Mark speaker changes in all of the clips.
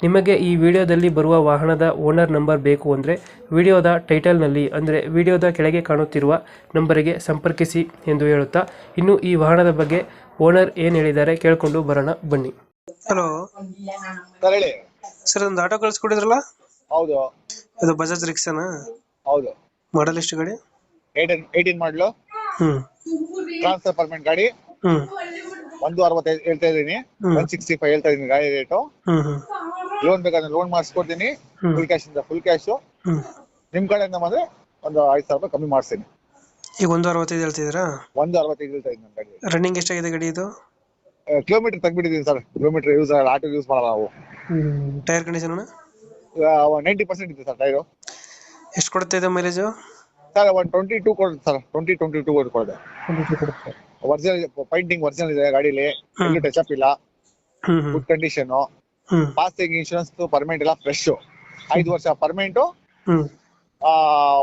Speaker 1: ನಿಮಗೆ ಈ ವಿಡಿಯೋದಲ್ಲಿ ಬರುವ ವಾಹನದ ಓನರ್ ನಂಬರ್ ಬೇಕು ಅಂದರೆ ವಿಡಿಯೋದ ಟೈಟಲ್ನಲ್ಲಿ ಅಂದರೆ ವಿಡಿಯೋದ ಕೆಳಗೆ ಕಾಣುತ್ತಿರುವ ನಂಬರಿಗೆ ಸಂಪರ್ಕಿಸಿ ಎಂದು ಹೇಳುತ್ತಾ ಇನ್ನು ಈ ವಾಹನದ ಬಗ್ಗೆ ಓನರ್ ಏನು ಹೇಳಿದ್ದಾರೆ ಕೇಳಿಕೊಂಡು ಬರೋಣ ಬನ್ನಿ. ಹಲೋ.
Speaker 2: ಸರ್ ಹೇಳಿ.
Speaker 1: ಸರ್ ಒಂದು ಆಟೋ ಕಳಿಸ್ಕೊಡಿದ್ರಲ್ಲ?
Speaker 2: ಹೌದು.
Speaker 1: ಅದು ಬಜಾಜ್ ರಿಕ್ಸಾನಾ
Speaker 2: ಹೌದು.
Speaker 1: ಮಾಡಲ್ ಎಷ್ಟು ಗಾಡಿ?
Speaker 2: ಏಯ್ಟೀನ್ ಏಯ್ಟೀನ್ ಮಾಡಲು.
Speaker 1: ಹ್ಞೂ
Speaker 2: ಟ್ರಾನ್ಸ್ಫರ್ ಪರ್ಮೆಂಟ್ ಗಾಡಿ.
Speaker 1: ಹ್ಞೂ
Speaker 2: ಒಂದು ಅರವತ್ತೈದು ಹೇಳ್ತಾ ಇದ್ದೀನಿ.
Speaker 1: ಹ್ಮ್.
Speaker 2: ಒನ್ ಸಿಕ್ಸ್ಟಿ ಫೈವ್ ಹೇಳ್ತಾ ಇದ್ದೀನಿ ಗಾಡಿ ರೇಟು
Speaker 1: ಹ್ಞೂ ಹ್ಞೂ
Speaker 2: ಲೋನ್ ಬೇಕಾದ್ರೆ ಲೋನ್ ಮಾಡಿಸ್ಕೊಡ್ತೀನಿ. ಫುಲ್ ಕ್ಯಾಶ್ ಇಂದ ಫುಲ್ ಕ್ಯಾಶು ನಿಮ್ ಕಡೆಯಿಂದ ಬಂದ್ರೆ ಒಂದು ಐದು ಸಾವಿರ ರೂಪಾಯಿ ಕಮ್ಮಿ ಮಾಡ್ತೀನಿ
Speaker 1: ಈಗ ಒಂದು ಅರವತ್ತೈದು ಹೇಳ್ತಿದ್ದೀರಾ?
Speaker 2: ಒಂದು ಅರವತ್ತೈದು ಹೇಳ್ತಾ ಇದ್ದೀನಿ ನನ್ನ ಗಾಡಿ
Speaker 1: ರನ್ನಿಂಗ್ ಎಷ್ಟಾಗಿದೆ ಗಾಡಿ ಇದು?
Speaker 2: Kilometre ತೆಗ್ಬಿಟ್ಟಿದ್ದೀನಿ sir kilometre use auto use ಮಾಡಲ್ಲ ನಾವು.
Speaker 1: ಟೈರ್ ಕಂಡೀಷನ್
Speaker 2: ನೈಂಟಿ ಪರ್ಸೆಂಟ್ ಇದೆ ಸರ್ ಟೈರು
Speaker 1: ಎಷ್ಟು ಕೊಡುತ್ತೆ ಇದೆ ಮೈಲೇಜು
Speaker 2: ಸರ್ ಒಂದು ಟ್ವೆಂಟಿ ಟೂ ಕೊಡುತ್ತೆ ಸರ್ ಟ್ವೆಂಟಿ ಟ್ವೆಂಟಿ ಟೂ ಕೊಡುತ್ತೆ. ಒರಿಜಿನಲ್ ಪೈಂಟಿಂಗ್ ಒರಿಜಿನಲ್ ಇದೆ ಗಾಡೀಲಿ. ಎಲ್ಲೂ ಟಚ್ ಅಪ್ ಇಲ್ಲ. Good condition passing insurance permanent ಎಲ್ಲ ಫ್ರೆಶ್ ಐದು ವರ್ಷ
Speaker 1: ಪರ್ಮನೆಂಟ್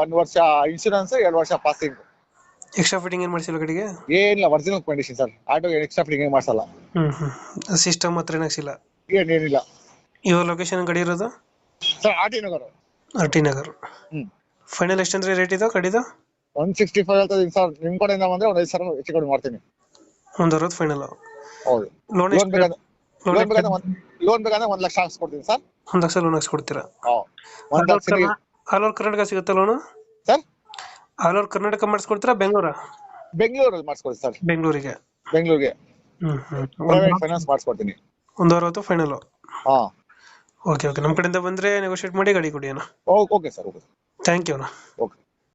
Speaker 2: ಒಂದ್ ವರ್ಷ ಇನ್ಶೂರೆನ್ಸ್ ಎರಡು ವರ್ಷ ಪಾಸಿಂಗ್
Speaker 1: ಎಕ್ಸ್ಟ್ರಾ ಫಿಟ್ಟಿಂಗ್ ಏನು ಮಾಡಿಸಿಲ್ಲ ಕಡೆಗೆ?
Speaker 2: ಏನಿಲ್ಲ original condition sir. Auto extra fitting ಏನ್ ಮಾಡ್ಸಲ್ಲ.
Speaker 1: ಹ್ಞೂ ಸಿಸ್ಟಮ್ ಹತ್ರ ಏನಾಗಿಸಿಲ್ಲ
Speaker 2: ಏನೇನಿಲ್ಲ
Speaker 1: ಇವಾಗ ಲೊಕೇಶನ್ ಕಡೆ ಇರೋದು?
Speaker 2: Sir R T Nagar.
Speaker 1: R T Nagar.
Speaker 2: ಹ್ಮ್.
Speaker 1: ಫೈನಲ್ ಎಷ್ಟಂದ್ರೆ ರೇಟ್ ಇದು ಕಡಿದು?
Speaker 2: ಒನ್ ಸಿಕ್ಸ್ಟಿ ಫೈವ್ ಹೇಳ್ತದೆ ಸರ್. ನಿಮ್ ಕಡೆಯಿಂದ ಬಂದ್ರೆ ಒಂದ್ ಐದು ಸಾವಿರ ಹೆಚ್ಚು ಕಡಿಮೆ ಮಾಡ್ತೀನಿ.
Speaker 1: ಒಂದು ಅರವತ್ತು ಫೈನಲ್
Speaker 2: ಹೌದು.
Speaker 1: ಲೋನ್
Speaker 2: ಲೋನ್ ಬೇಕಾದ್ರೆ
Speaker 1: ಲೋನ್
Speaker 2: ಬೇಕಂದ್ರೆ ಒಂದ್ ಲಕ್ಷ ಹಾಕ್ಸ್ಕೊಡ್ತೀನಿ ಸರ್
Speaker 1: ಒಂದ್ ಲಕ್ಷ ಲೋನ್ ಹಾಕ್ಸ್ಕೊಡ್ತೀರಾ
Speaker 2: ಒಂದ್ ಲಕ್ಷ
Speaker 1: ಆಲ್ ಓವರ್ ಕರ್ನಾಟಕ ಸಿಗುತ್ತೆ loan
Speaker 2: sir
Speaker 1: all over Karnataka ಮಾಡಿಸ್ಕೊಡ್ತೀರಾ ಬೆಂಗಳೂರ?
Speaker 2: ಬೆಂಗಳೂರಲ್ಲಿ ಮಾಡಿಸ್ಕೊಡಿ ಸರ್
Speaker 1: ಬೆಂಗಳೂರಿಗೆ.
Speaker 2: ಬೆಂಗಳೂರಿಗೆ. ಪ್ರೈವೇಟ್ ಫೈನಾನ್ಸ್ ಮಾಡಿಸ್ಕೊಡ್ತೀನಿ.
Speaker 1: ಒಂದು ಅರವತ್ತು ಫೈನಲ್
Speaker 2: ಹಾ.
Speaker 1: ಓಕೆ ಓಕೆ ನಮ್ಮ ಕಡೆಯಿಂದ ಬಂದ್ರೆ ನೆಗೋಶಿಯೇಟ್ ಮಾಡಿ ಗಾಡಿ ಕೊಡಿ ಅಣ್ಣ.
Speaker 2: Okay sir okay
Speaker 1: thank you ಅಣ್ಣ.
Speaker 2: ಓಕೆ.